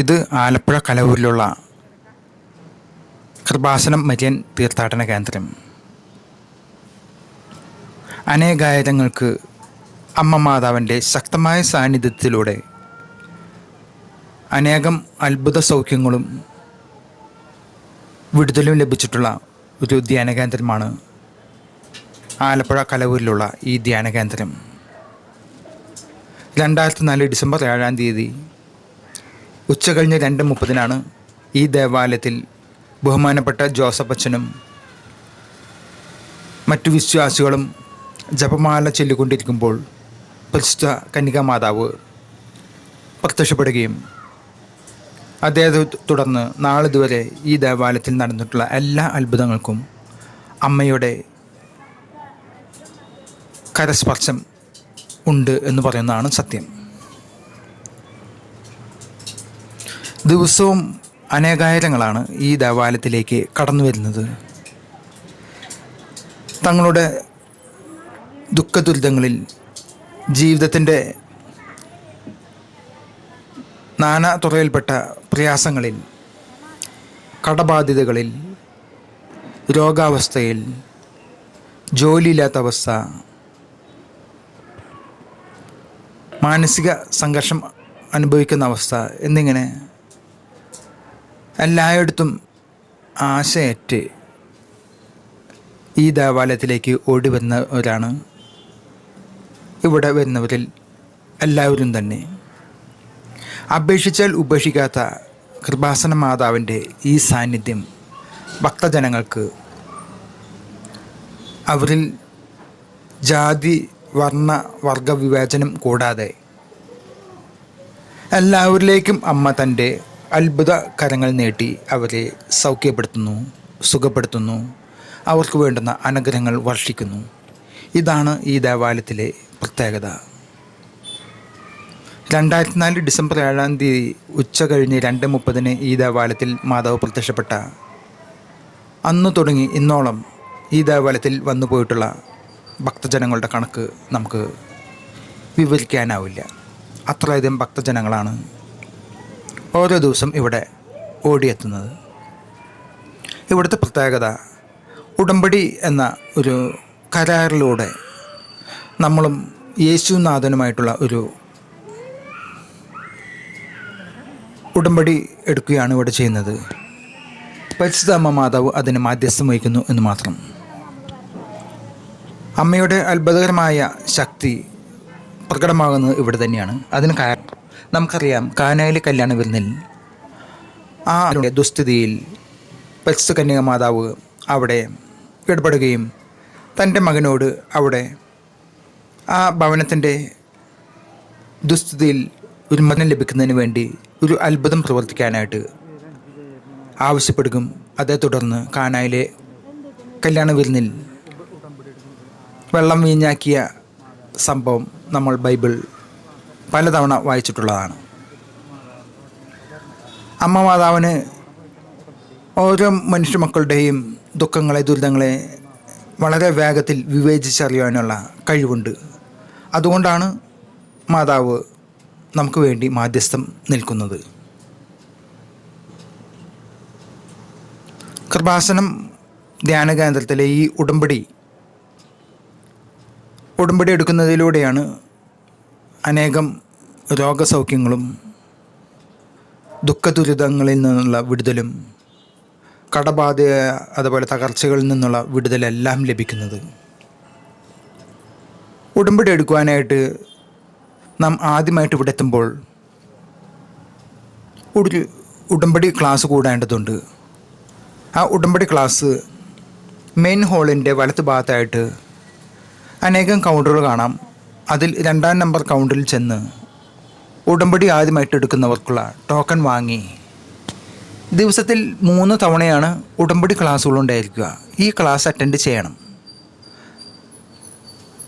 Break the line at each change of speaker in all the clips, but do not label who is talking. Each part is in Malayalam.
ഇത് ആലപ്പുഴ കലവൂരിലുള്ള കൃപാസനം മരിയൻ തീർത്ഥാടന കേന്ദ്രം. അനേകായിരങ്ങൾക്ക് അമ്മ മാതാവിന്റെ ശക്തമായ സാന്നിധ്യത്തിലൂടെ അനേകം അത്ഭുത സൗഖ്യങ്ങളും വിടുതലും ലഭിച്ചിട്ടുള്ള ഒരു ധ്യാന കേന്ദ്രമാണ് ആലപ്പുഴ കലവൂരിലുള്ള ഈ ധ്യാന കേന്ദ്രം. രണ്ടായിരത്തി നാല് ഡിസംബർ ഏഴാം തീയതി ഉച്ച കഴിഞ്ഞ് രണ്ട് മുപ്പതിനാണ് ഈ ദേവാലയത്തിൽ ബഹുമാനപ്പെട്ട ജോസഫ് മറ്റു വിശ്വാസികളും ജപമാല ചൊല്ലിക്കൊണ്ടിരിക്കുമ്പോൾ പ്രസിദ്ധ കന്യകാ മാതാവ് പ്രത്യക്ഷപ്പെടുകയും അദ്ദേഹത്തെ തുടർന്ന് നാളിതുവരെ ഈ ദേവാലയത്തിൽ നടന്നിട്ടുള്ള എല്ലാ അത്ഭുതങ്ങൾക്കും അമ്മയുടെ കരസ്പർശം ഉണ്ട് എന്ന് പറയുന്നതാണ് സത്യം. ദിവസവും അനേകായിരങ്ങളാണ് ഈ ദേവാലയത്തിലേക്ക് കടന്നു വരുന്നത്. തങ്ങളുടെ ദുഃഖദുരിതങ്ങളിൽ ജീവിതത്തിന്റെ നാനാ തുറയിൽപ്പെട്ട പ്രയാസങ്ങളിൽ കടബാധ്യതകളിൽ രോഗാവസ്ഥയിൽ ജോലിയില്ലാത്ത അവസ്ഥ മാനസിക സംഘർഷം അനുഭവിക്കുന്ന അവസ്ഥ എന്നിങ്ങനെ എല്ലായിടത്തും ആശയറ്റ് ഈ ദേവാലയത്തിലേക്ക് ഓടി വന്നവരാണ് ഇവിടെ വരുന്നവരിൽ എല്ലാവരും തന്നെ. അപേക്ഷിച്ചാൽ ഉപേക്ഷിക്കാത്ത കൃപാസന മാതാവിന്റെ ഈ സാന്നിധ്യം ഭക്തജനങ്ങൾക്ക് അവരിൽ ജാതി വർണ വർഗ വിവേചനം കൂടാതെ എല്ലാവരിലേക്കും അമ്മ തന്റെ അത്ഭുത കരങ്ങൾ നീട്ടി അവരെ സൗഖ്യപ്പെടുത്തുന്നു സുഖപ്പെടുത്തുന്നു. അവർക്ക് വേണ്ടുന്ന അനുഗ്രഹങ്ങൾ വർഷിക്കുന്നു. ഇതാണ് ഈ ദേവാലയത്തിലെ പ്രത്യേകത. രണ്ടായിരത്തി നാല് ഡിസംബർ ഏഴാം തീയതി ഉച്ച കഴിഞ്ഞ് രണ്ട് മുപ്പതിന് ഈ ദേവാലയത്തിൽ മാതാവ് പ്രത്യക്ഷപ്പെട്ട. അന്നു തുടങ്ങി ഇന്നോളം ഈ ദേവാലയത്തിൽ വന്നു പോയിട്ടുള്ള ഭക്തജനങ്ങളുടെ കണക്ക് നമുക്ക് വിവരിക്കാനാവില്ല. അത്രയധികം ഭക്തജനങ്ങളാണ് ഓരോ ദിവസം ഇവിടെ ഓടിയെത്തുന്നത്. ഇവിടുത്തെ പ്രത്യേകത ഉടമ്പടി എന്ന ഒരു കരാറിലൂടെ നമ്മളും യേശുനാഥനുമായിട്ടുള്ള ഒരു ഉടമ്പടി എടുക്കുകയാണ് ഇവിടെ ചെയ്യുന്നത്. പരിശുദ്ധമ്മ മാതാവ് അതിന് മാധ്യസ്ഥം വഹിക്കുന്നു എന്ന് മാത്രം. അമ്മയുടെ അത്ഭുതകരമായ ശക്തി പ്രകടമാകുന്നത് ഇവിടെ തന്നെയാണ്. അതിന് കാരണം നമുക്കറിയാം കാനയിലെ കല്യാണ വിരുന്നിൽ ആ ദുസ്ഥിതിയിൽ പരിശുദ്ധ കന്യക മാതാവ് അവിടെ ഇടപെടുകയും തന്റെ മകനോട് അവിടെ ആ ഭവനത്തിന്റെ ദുസ്ഥിതിയിൽ ഒരു മകനം ലഭിക്കുന്നതിന് വേണ്ടി ഒരു അത്ഭുതം പ്രവർത്തിക്കാനായിട്ട് ആവശ്യപ്പെടുകയും അതേ തുടർന്ന് കാനായിലെ കല്യാണ വിരുന്നിൽ വെള്ളം വീഞ്ഞാക്കിയ സംഭവം നമ്മൾ ബൈബിൾ പലതവണ വായിച്ചിട്ടുള്ളതാണ്. അമ്മ മാതാവിന് ഓരോ മനുഷ്യ മക്കളുടെയും ദുഃഖങ്ങളെ ദുരിതങ്ങളെ വളരെ വേഗത്തിൽ വിവേചിച്ചറിയാനുള്ള കഴിവുണ്ട്. അതുകൊണ്ടാണ് മാതാവ് നമുക്ക് വേണ്ടി മാധ്യസ്ഥം നിൽക്കുന്നത്. കൃപാസനം ധ്യാന കേന്ദ്രത്തിലെ ഈ ഉടമ്പടി ഉടമ്പടി എടുക്കുന്നതിലൂടെയാണ് അനേകം രോഗസൗഖ്യങ്ങളും ദുഃഖദുരിതങ്ങളിൽ നിന്നുള്ള വിടുതലും കടബാധ അതുപോലെ തകർച്ചകളിൽ നിന്നുള്ള വിടുതലെല്ലാം ലഭിക്കുന്നത്. ഉടമ്പടി എടുക്കുവാനായിട്ട് നാം ആദ്യമായിട്ട് ഇവിടെ എത്തുമ്പോൾ ഒരു ഉടമ്പടി ക്ലാസ് കൂടേണ്ടതുണ്ട്. ആ ഉടമ്പടി ക്ലാസ് മെയിൻ ഹാളിന്റെ വലത്ത് ഭാഗത്തായിട്ട് അനേകം കൗണ്ടറുകൾ കാണാം. അതിൽ രണ്ടാം നമ്പർ കൗണ്ടിൽ ചെന്ന് ഉടമ്പടി ആദ്യമായിട്ട് എടുക്കുന്നവർക്കുള്ള ടോക്കൺ വാങ്ങി. ദിവസത്തിൽ മൂന്ന് തവണയാണ് ഉടമ്പടി ക്ലാസ്സുകളുണ്ടായിരിക്കുക ഈ ക്ലാസ് അറ്റൻഡ് ചെയ്യണം.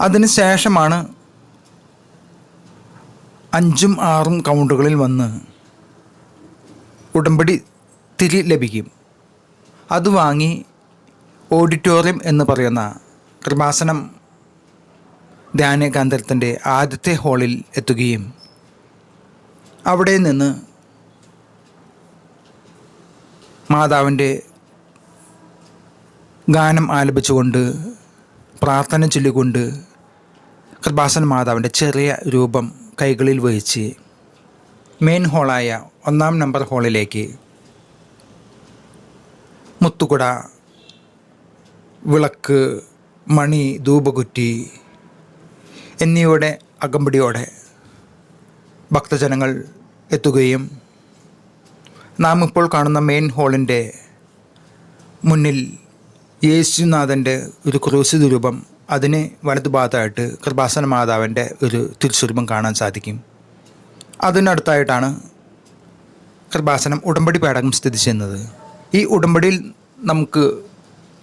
അതിന് ശേഷമാണ് അഞ്ചും ആറും കൗണ്ടുകളിൽ വന്ന് ഉടമ്പടി തിരി ലഭിക്കും. അത് വാങ്ങി ഓഡിറ്റോറിയം എന്ന് പറയുന്ന കൃപാസനം ധ്യാന കേന്ദ്രത്തിന്റെ ആദ്യത്തെ ഹാളിൽ എത്തുകയും അവിടെ നിന്ന് മാതാവിന്റെ ഗാനം ആലപിച്ചുകൊണ്ട് പ്രാർത്ഥന ചൊല്ലിക്കൊണ്ട് കൃപാസന മാതാവിന്റെ ചെറിയ രൂപം കൈകളിൽ വഹിച്ച് മെയിൻ ഹോളായ ഒന്നാം നമ്പർ ഹാളിലേക്ക് മുത്തുകുട വിളക്ക് മണി ധൂപകുറ്റി എന്നിവയുടെ അകമ്പടിയോടെ ഭക്തജനങ്ങൾ എത്തുകയും നാം ഇപ്പോൾ കാണുന്ന മെയിൻ ഹാളിന്റെ മുന്നിൽ യേശുനാഥന്റെ ഒരു ക്രൂശിത രൂപം അതിന് വലതുഭാഗത്തായിട്ട് കൃപാസന മാതാവിന്റെ ഒരു തിരുസ്വരൂപം കാണാൻ സാധിക്കും. അതിനടുത്തായിട്ടാണ് കൃപാസനം ഉടമ്പടി പേടകം സ്ഥിതി ചെയ്യുന്നത്. ഈ ഉടമ്പടിയിൽ നമുക്ക്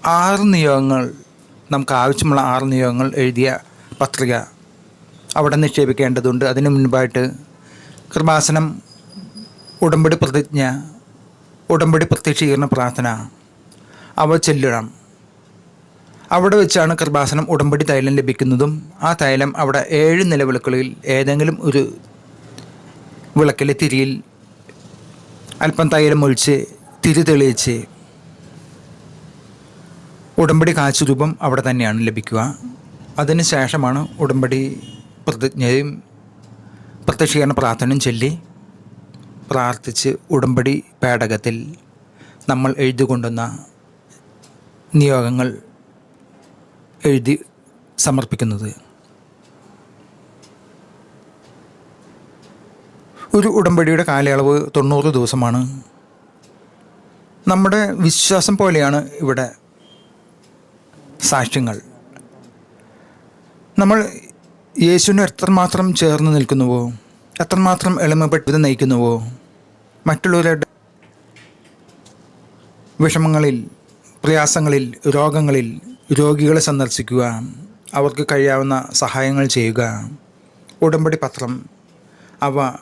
ആറ് നിയോഗങ്ങൾ നമുക്ക് ആവശ്യമുള്ള ആറ് നിയോഗങ്ങൾ എഴുതിയ പത്രിക അവിടെ നിക്ഷേപിക്കേണ്ടതുണ്ട്. അതിനു മുൻപായിട്ട് കൃപാസനം ഉടമ്പടി പ്രതിജ്ഞ ഉടമ്പടി പ്രത്യക്ഷീകരണ പ്രാർത്ഥന അവ ചെല്ലണം അവിടെ വെച്ചാണ് കൃപാസനം ഉടമ്പടി തൈലം ലഭിക്കുന്നതും ആ തൈലം അവിടെ ഏഴ് നിലവിളക്കുകളിൽ ഏതെങ്കിലും ഒരു വിളക്കിലെ തിരിയിൽ അല്പം തൈലം ഒഴിച്ച് തിരി തെളിയിച്ച് ഉടമ്പടി കാച്ചുരൂപം രൂപം അവിടെ തന്നെയാണ് ലഭിക്കുക. അതിന് ശേഷമാണ് ഉടമ്പടി പ്രതിജ്ഞയും പ്രത്യക്ഷീകരണ പ്രാർത്ഥനയും ചൊല്ലി പ്രാർത്ഥിച്ച് ഉടമ്പടി പേടകത്തിൽ നമ്മൾ എഴുതി കൊണ്ടുവന്ന നിയോഗങ്ങൾ എഴുതി സമർപ്പിക്കുന്നത്. ഒരു ഉടമ്പടിയുടെ കാലയളവ് തൊണ്ണൂറ് ദിവസമാണ്. നമ്മുടെ വിശ്വാസം പോലെയാണ് ഇവിടെ സാക്ഷ്യങ്ങൾ. നമ്മൾ യേശുവിന് എത്രമാത്രം ചേർന്ന് നിൽക്കുന്നുവോ എത്രമാത്രം എളിമപ്പെട്ട് നയിക്കുന്നുവോ മറ്റുള്ളവരുടെ വിഷമങ്ങളിൽ പ്രയാസങ്ങളിൽ രോഗങ്ങളിൽ രോഗികളെ സന്ദർശിക്കുക അവർക്ക് കഴിയാവുന്ന സഹായങ്ങൾ ചെയ്യുക. ഉടമ്പടി പത്രം. അവ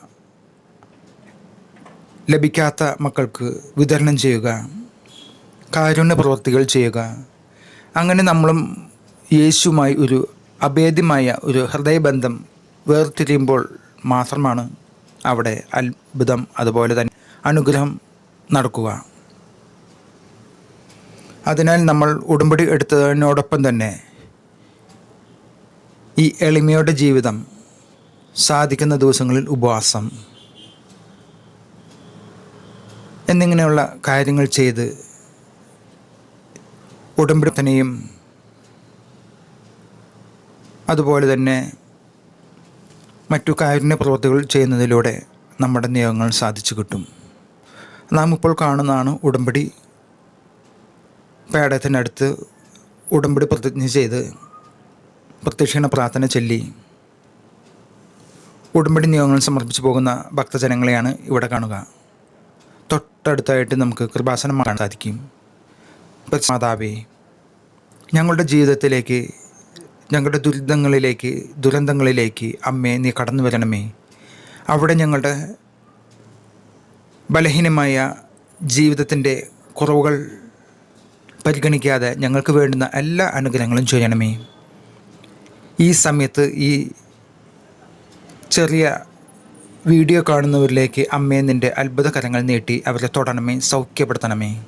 ലഭിക്കാത്ത മക്കൾക്ക് വിതരണം ചെയ്യുക. കാരുണ്യ പ്രവർത്തികൾ ചെയ്യുക. അങ്ങനെ നമ്മളും യേശുമായി ഒരു അഭേദ്യമായ ഒരു ഹൃദയബന്ധം വേർതിരിയുമ്പോൾ മാത്രമാണ് അവിടെ അത്ഭുതം അതുപോലെ തന്നെ അനുഗ്രഹം നടക്കുക. അതിനാൽ നമ്മൾ ഉടമ്പടി എടുത്തതിനോടൊപ്പം തന്നെ ഈ എളിമയുടെ ജീവിതം സാധിക്കുന്ന ദിവസങ്ങളിൽ ഉപവാസം എന്നിങ്ങനെയുള്ള കാര്യങ്ങൾ ചെയ്ത് ഉടമ്പടിത്തനെയും അതുപോലെ തന്നെ മറ്റു കാരുണ്യ പ്രവൃത്തികൾ ചെയ്യുന്നതിലൂടെ നമ്മുടെ നിയമങ്ങൾ സാധിച്ചു കിട്ടും. നാം ഇപ്പോൾ കാണുന്നതാണ് ഉടമ്പടി. പേടത്തിനടുത്ത് ഉടമ്പടി പ്രതിജ്ഞ ചെയ്ത് പ്രത്യക്ഷീണ പ്രാർത്ഥന ചൊല്ലി. ഉടമ്പടി നിയമങ്ങൾ സമർപ്പിച്ചു പോകുന്ന ഭക്തജനങ്ങളെയാണ് ഇവിടെ കാണുക. തൊട്ടടുത്തായിട്ട് നമുക്ക് കൃപാസനം കാണാൻ സാധിക്കും. മാതാവേ ഞങ്ങളുടെ ജീവിതത്തിലേക്ക് ഞങ്ങളുടെ ദുരിതങ്ങളിലേക്ക് ദുരന്തങ്ങളിലേക്ക് അമ്മേ നീ കടന്നു വരണമേ. അവിടെ ഞങ്ങളുടെ ബലഹീനമായ ജീവിതത്തിന്റെ കുറവുകൾ പരിഗണിക്കാതെ ഞങ്ങൾക്ക് വേണ്ടുന്ന എല്ലാ അനുഗ്രഹങ്ങളും ചെയ്യണമേ. ഈ സമയത്ത് ഈ ചെറിയ വീഡിയോ കാണുന്നവരിലേക്ക് അമ്മയെ നിന്റെ അത്ഭുതകരങ്ങൾ നീട്ടി അവരെ തൊടണമേ സൗഖ്യപ്പെടുത്തണമേ.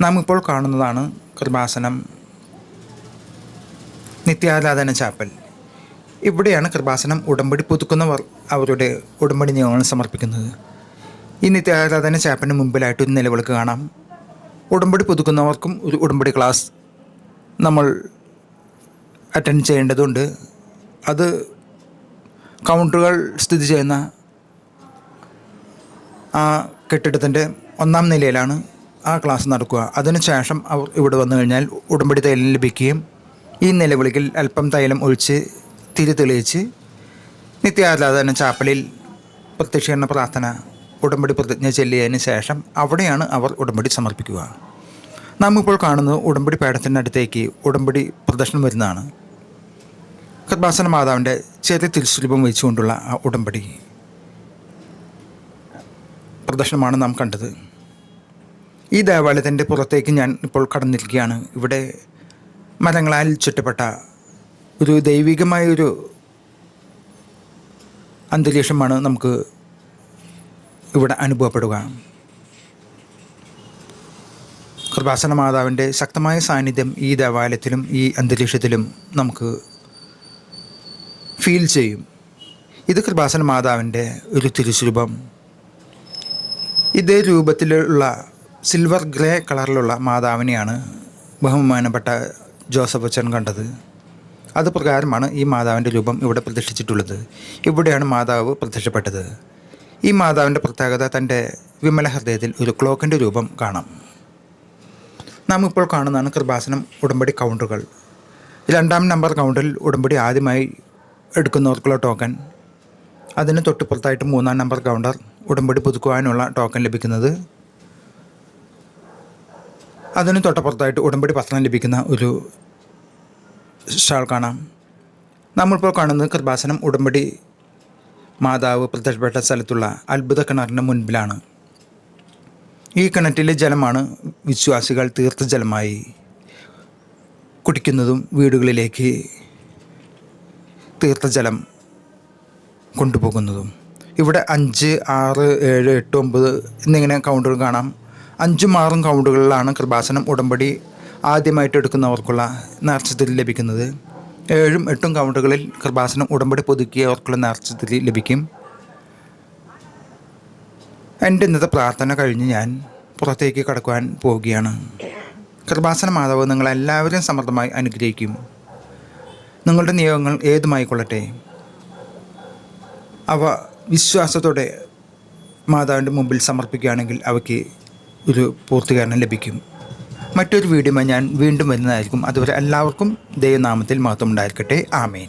നാം ഇപ്പോൾ കാണുന്നതാണ് കൃപാസനം നിത്യാരാധന ചാപ്പൽ. ഇവിടെയാണ് കൃപാസനം ഉടമ്പടി പുതുക്കുന്നവർ അവരുടെ ഉടമ്പടി നിയമങ്ങൾ സമർപ്പിക്കുന്നത്. ഈ നിത്യാരാധന ചാപ്പലിന് മുമ്പിലായിട്ട് ഒരു നിലവിളക്ക് കാണാം. ഉടമ്പടി പുതുക്കുന്നവർക്കും ഒരു ഉടമ്പടി ക്ലാസ് നമ്മൾ അറ്റൻഡ് ചെയ്യേണ്ടതുണ്ട്. അത് കൗണ്ടറുകൾ സ്ഥിതി ചെയ്യുന്ന ആ കെട്ടിടത്തിന്റെ ഒന്നാം നിലയിലാണ് ആ ക്ലാസ് നടക്കുക. അതിനുശേഷം അവർ ഇവിടെ വന്നു കഴിഞ്ഞാൽ ഉടമ്പടി തൈലം ലഭിക്കുകയും ഈ നിലവിളിക്കിൽ അല്പം തൈലം ഒഴിച്ച് തിരി തെളിയിച്ച് നിത്യാരാധന ചാപ്പലിൽ പ്രത്യക്ഷീകരണ പ്രാർത്ഥന ഉടമ്പടി പ്രതിജ്ഞ ചെല്ലിയതിന് ശേഷം അവിടെയാണ് അവർ ഉടമ്പടി സമർപ്പിക്കുക. നാം ഇപ്പോൾ കാണുന്നത് ഉടമ്പടി പേടത്തിനടുത്തേക്ക് ഉടമ്പടി പ്രദർശനം വരുന്നതാണ്. കൃപാസന മാതാവിന്റെ ചെറിയ തിരുസ്വരൂപം വെച്ചുകൊണ്ടുള്ള ആ ഉടമ്പടി പ്രദർശനമാണ് നാം കണ്ടത്. ഈ ദേവാലയത്തിന്റെ പുറത്തേക്ക് ഞാൻ ഇപ്പോൾ കടന്നിരിക്കുകയാണ്. ഇവിടെ മരങ്ങളാൽ ചുറ്റപ്പെട്ട ഒരു ദൈവികമായൊരു അന്തരീക്ഷമാണ് നമുക്ക് ഇവിടെ അനുഭവപ്പെടുക. കൃപാസന മാതാവിന്റെ ശക്തമായ സാന്നിധ്യം ഈ ദേവാലയത്തിലും ഈ അന്തരീക്ഷത്തിലും നമുക്ക് ഫീൽ ചെയ്യും. ഇത് കൃപാസന മാതാവിന്റെ ഒരു തിരുസ്വരൂപം. ഇതേ രൂപത്തിലുള്ള സിൽവർ ഗ്രേ കളറിലുള്ള മാതാവിനെയാണ് ബഹുമാനപ്പെട്ട ജോസഫ് അച്ഛൻ കണ്ടത്. അത് പ്രകാരമാണ് ഈ മാതാവിന്റെ രൂപം ഇവിടെ പ്രതിഷ്ഠിച്ചിട്ടുള്ളത് ഇവിടെയാണ് മാതാവ് പ്രത്യക്ഷപ്പെട്ടത്. ഈ മാതാവിന്റെ പ്രത്യേകത തന്റെ വിമല ഹൃദയത്തിൽ ഒരു ക്ലോക്കിന്റെ രൂപം കാണാം. നാം ഇപ്പോൾ കാണുന്നതാണ് കൃപാസനം ഉടമ്പടി കൗണ്ടറുകൾ. രണ്ടാം നമ്പർ കൗണ്ടറിൽ ഉടമ്പടി ആദ്യമായി എടുക്കുന്നവർക്കുള്ള ടോക്കൺ. അതിന് തൊട്ടുപുറത്തായിട്ട് മൂന്നാം നമ്പർ കൗണ്ടർ ഉടമ്പടി പുതുക്കുവാനുള്ള ടോക്കൺ ലഭിക്കുന്നത് അതിന് തൊട്ടപ്പുറത്തായിട്ട് ഉടമ്പടി പത്രം ലഭിക്കുന്ന ഒരു സ്റ്റാൾ കാണാം. നമ്മളിപ്പോൾ കാണുന്നത് കൃപാസനം ഉടമ്പടി മാതാവ് പ്രത്യക്ഷപ്പെട്ട സ്ഥലത്തുള്ള അത്ഭുത കിണറിന് മുൻപിലാണ്. ഈ കിണറ്റിലെ ജലമാണ് വിശ്വാസികൾ തീർത്ഥജലമായി കുടിക്കുന്നതും വീടുകളിലേക്ക് തീർത്ഥജലം കൊണ്ടുപോകുന്നതും. ഇവിടെ അഞ്ച് ആറ് ഏഴ് എട്ട് ഒമ്പത് എന്നിങ്ങനെ കൗണ്ടർ കാണാം. അഞ്ചും ആറും കൗണ്ടുകളിലാണ് കൃപാസനം ഉടമ്പടി ആദ്യമായിട്ട് എടുക്കുന്നവർക്കുള്ള നേർച്ചത്തിരി ലഭിക്കുന്നത്. ഏഴും എട്ടും കൗണ്ടുകളിൽ കൃപാസനം ഉടമ്പടി പുതുക്കിയവർക്കുള്ള നേർച്ചത്തിരി ലഭിക്കും. എന്റെ ഇന്നത്തെ പ്രാർത്ഥന കഴിഞ്ഞ് ഞാൻ പുറത്തേക്ക് കടക്കുവാൻ പോവുകയാണ്. കൃപാസന മാതാവ് നിങ്ങളെല്ലാവരും സമൃദ്ധമായി അനുഗ്രഹിക്കും. നിങ്ങളുടെ നിയോഗങ്ങൾ ഏതുമായിക്കൊള്ളട്ടെ അവ വിശ്വാസത്തോടെ മാതാവിന്റെ മുമ്പിൽ സമർപ്പിക്കുകയാണെങ്കിൽ അവയ്ക്ക് ഒരു പൂർത്തീകരണം ലഭിക്കും. മറ്റൊരു വീഡിയോ ഞാൻ വീണ്ടും വരുന്നതായിരിക്കും. അതുവരെ എല്ലാവർക്കും ദൈവനാമത്തിൽ മഹത്വം ഉണ്ടായിരിക്കട്ടെ ആമേൻ.